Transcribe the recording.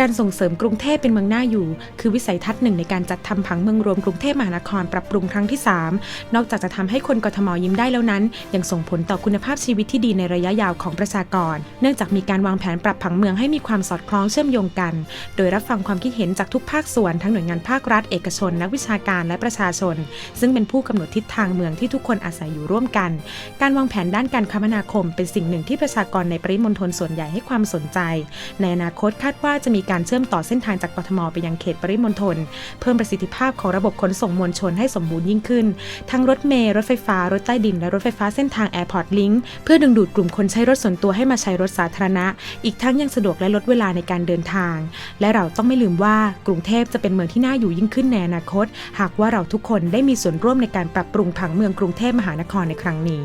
การส่งเสริมกรุงเทพเป็นเมืองน่าอยู่ คือวิสัยทัศน์หนึ่งในการจัดทำผังเมืองรวมกรุงเทพมหานครปรับปรุงครั้งที่ 3 นอกจากจะทำให้คนกทมยิ้มได้แล้วนั้น ยังส่งผลต่อคุณภาพชีวิตที่ดีในระยะยาวของประชากร เนื่องจากมีการวางแผนปรับผังเมืองให้มีความสอดคล้องเชื่อมโยงกัน โดยรับฟังความคิดเห็นจากทุกภาคส่วนทั้งหน่วยงานภาครัฐเอกชน นักวิชาการและประชาชน ซึ่งเป็นผู้กำหนดทิศทางเมืองที่ทุกคนอาศัยอยู่ร่วมกัน การวางแผนด้านการคมนาคม เป็นสิ่งหนึ่งที่ประชากรในปริมณฑลส่วนใหญ่ให้ความสนใจ ในอนาคตคาดว่าจะมีการเชื่อมต่อเส้นทางจากกทมไปยังเขตปริมณฑลเพิ่มประสิทธิภาพของระบบขนส่งมวลชนให้สมบูรณ์ยิ่งขึ้น ทั้งรถเมล์รถไฟฟ้ารถใต้ดินและรถไฟฟ้าเส้นทาง Airport Link เพื่อดึงดูดกลุ่มคนใช้รถส่วนตัวให้มาใช้รถสาธารณะ อีกทั้งยังสะดวกและลดเวลาในการเดินทาง และเราต้องไม่ลืมว่ากรุงเทพจะเป็นเมืองที่น่าอยู่ยิ่งขึ้นในอนาคต หากว่าเราทุกคนได้มีส่วนร่วมในการปรับปรุงผังเมืองกรุงเทพมหานครในครั้งนี้